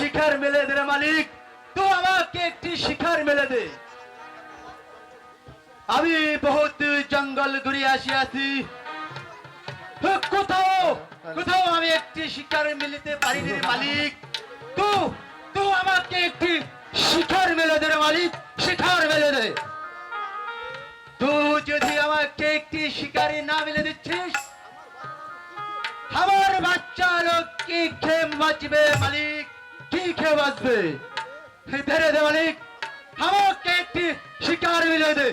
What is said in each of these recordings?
মেলে দে মালিক। তো আমাকে একটি শিকার মেলে দে। আমি বহুত জঙ্গল ঘুরে আসিয়াছি তো কোথাও কোথাও আমি একটি শিকার মিলিতে পারিনি রে মালিক। তো তো আমাকে একটি শিকার মেলে দে মালিক শিকার মেলে দে। তুই যদি আমাকে একটি শিকারি না মেলে দিচ্ছিস, আমার বাচ্চা লোক কি খেয়ে বাঁচবে মালিক। কি খেয়ে বাঁচবে? ধরে দে মালিক। আমাকে একটি শিকার মিলে দে।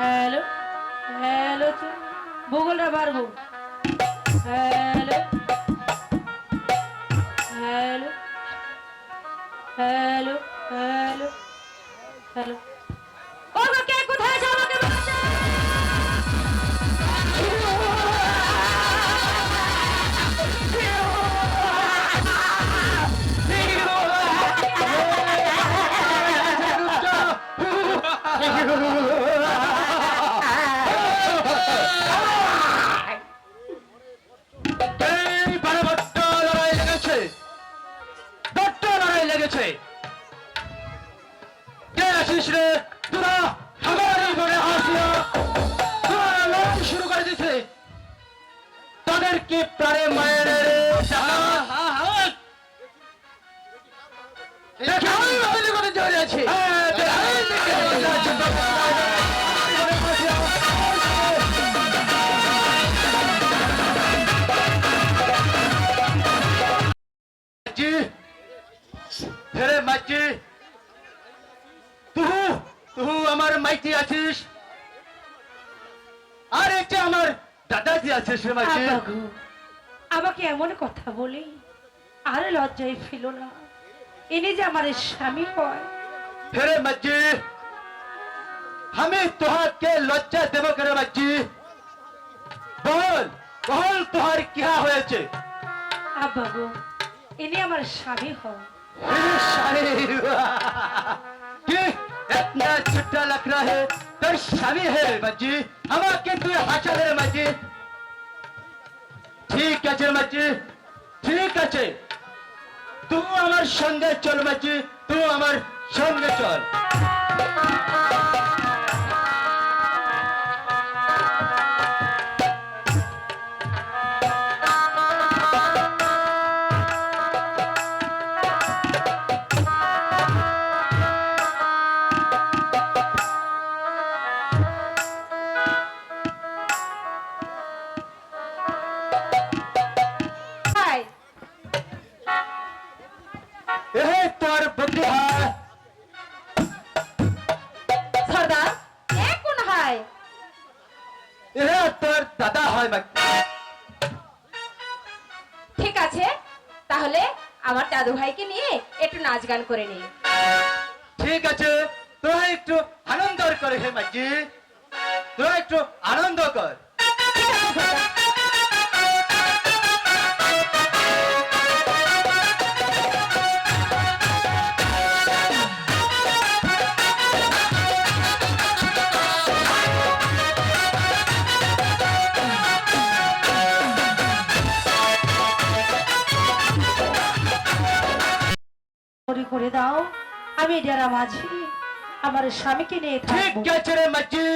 হ্যালো হ্যালো তো ভূগোলটা পারব হ্যালো। কে রে তোরা এই ঘরে আসিয়া তোরা লড়াই শুরু করে দিছে তাদের কি প্রাণে মায়ের রে করে আমার মাইতি আছিস? আর এটা আমার দাদাজি আছিস আমাকে এমন কথা বলে আর লজ্জায় ফেল না। এনে যে আমার স্বামী হয়। হেরে মাঝি আমি তোহাকে লজ্জা দেব করে মাঝি বল বল তোহার কিহা হয়েছে? আব্বা গো এনে আমার স্বামী হয়। अरे স্বামী হে মাঝি আমাকে তুই হাসালে মাঝি। ঠিক আছে মাঝি, ঠিক আছে। তুই আমার সঙ্গে চল মাঝি, তুই আমার সঙ্গে চল। এ তোর বুদ্ধি হয় সর্দার এ কোন হাই এ তোর দাদা হয় ঠিক আছে তাহলে আমার দাদু ভাইকে নিয়ে একটু নাচ গান করে নিই ঠিক আছে তোরা একটু আনন্দ করে হে মাঝি তোরা একটু আনন্দ কর করে দাও। আমি ডেরা মাঝি আমার স্বামীকে নিয়ে ঠিক আছে রে মাঝি।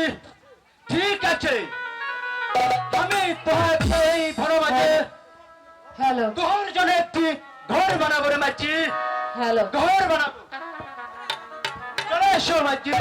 ঠিক আছে। আমি তোহাকে এই বড় মাঝে হ্যালো। তোর জন্য একটি ঘর বানাবো রে মাঝি। হ্যালো। ঘর বানাবো। চলে এসো মাঝি।